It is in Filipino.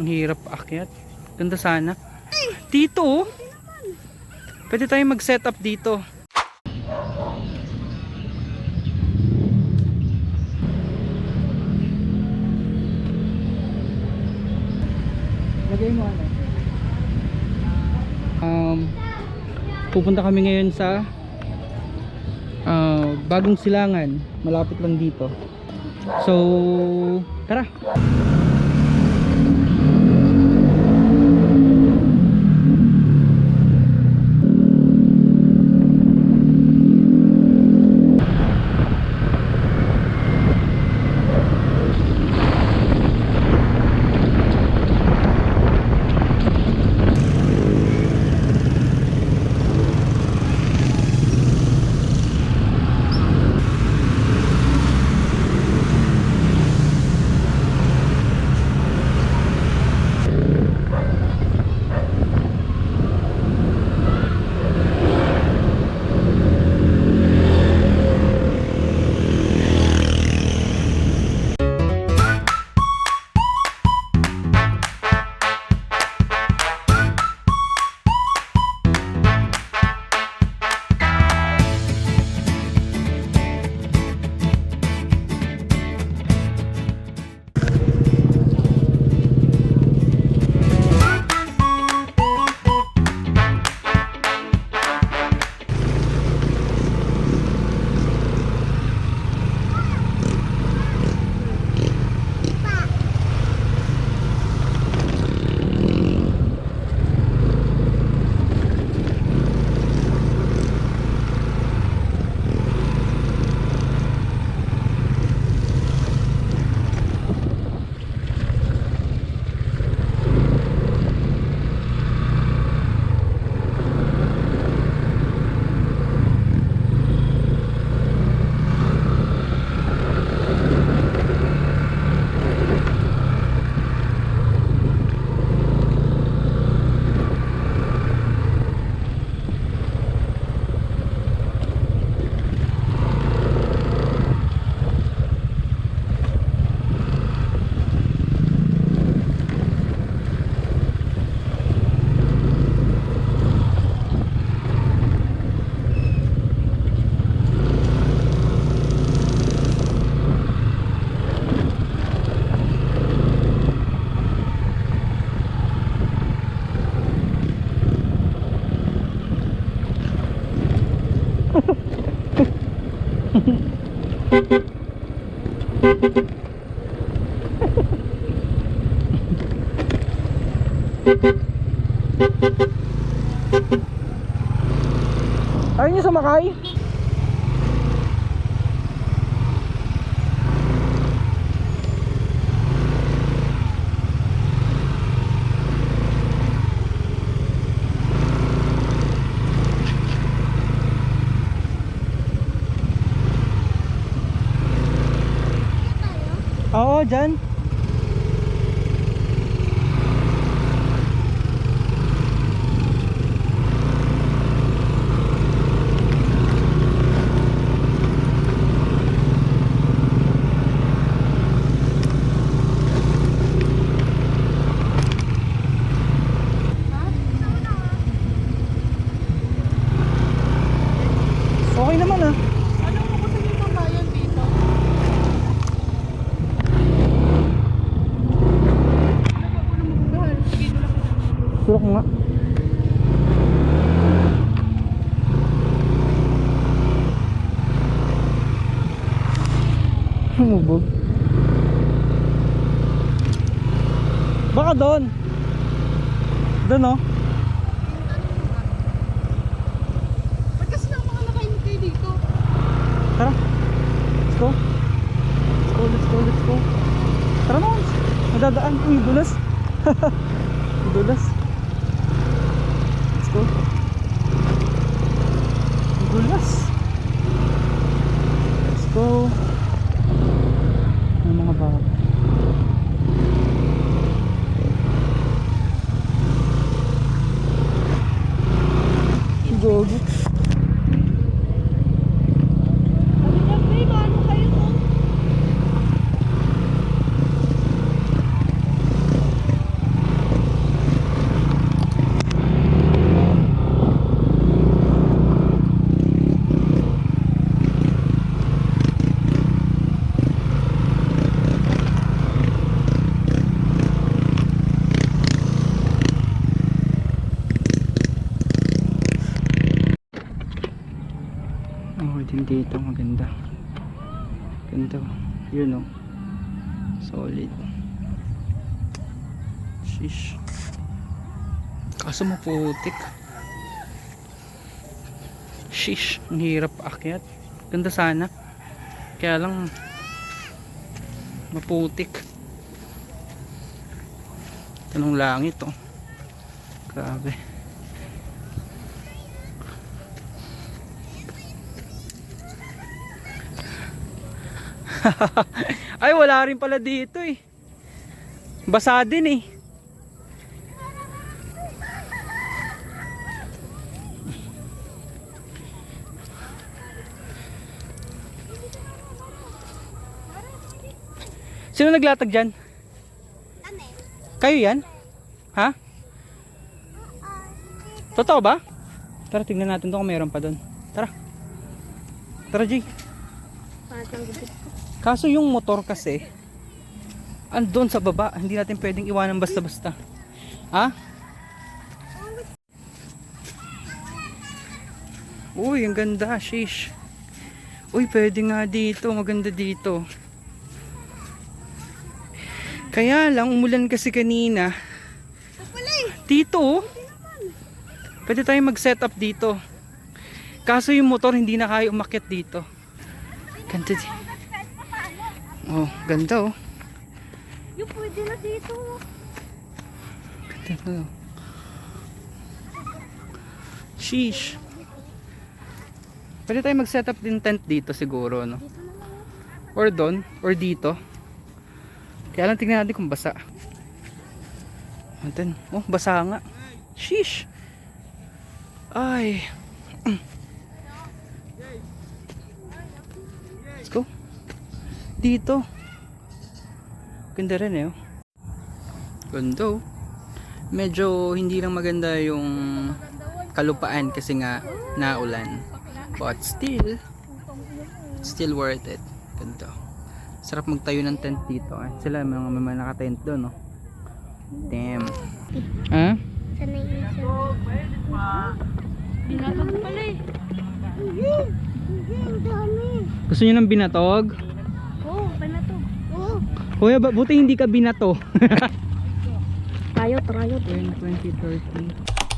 Ang hirap akyat. Ganda sana. Dito oh. Pwede tayong mag-set up dito. Lagay mo ano? Um, pupunta kami ngayon sa ah, bagong silangan. Malapit lang dito. So, tara! Dyan. Na. Tulak mo nga. Humubog. Baka doon. Doon oh. Ba't kasi mga nakaimik kayo dito? Tara. Let's go. Let's go, let's go, let's go. Tara naman. Madadaan. Uy, dulas. dulas. Let's go. Dulas. Let's go. Ang mga bata. Gogo. Din dito maganda. Ganda yun oh. Solid. Shish kaso maputik. Shish ang hirap akyat ganda sana. Kaya lang maputik. Tanong langit oh. Grabe Ay, wala rin pala dito eh. Basa din eh. Sino naglatag dyan? Kayo yan? Ha? Totoo ba? Tara, tingnan natin doon kung meron pa doon. Tara. Tara, Jay. Kaso yung motor kasi andun sa baba, hindi natin pwedeng iwanan basta-basta. Ha? Uy, ang ganda, shish. Uy, pwede nga dito, maganda dito. Kaya lang, umulan kasi kanina. Dito, oh. Pwede tayong mag-set up dito. Kaso yung motor hindi na kaya umakyat dito. Ganda di. Oh, ganda oh. Yung pwede na dito. Ganda na. Sheesh. Pwede tayo mag-set up din tent dito siguro, no? Or doon, or dito. Kaya lang tingnan natin kung basa. Natin. Oh, basa nga. Sheesh. Ay. Let's go. Dito. Ganda rin eh. oh. Ganda oh. Medyo hindi lang maganda yung kalupaan kasi nga naulan. But still, still worth it. Ganda. Sarap magtayo ng tent dito. Eh. Sila mga mga naka-tent doon, no? Damn. Ha? Sanay na siya. Binatag pala eh. Gusto niyo ng binatog? Binatog. Kuya, ba- buti hindi ka binato. Tayo, tayo. 20, 30.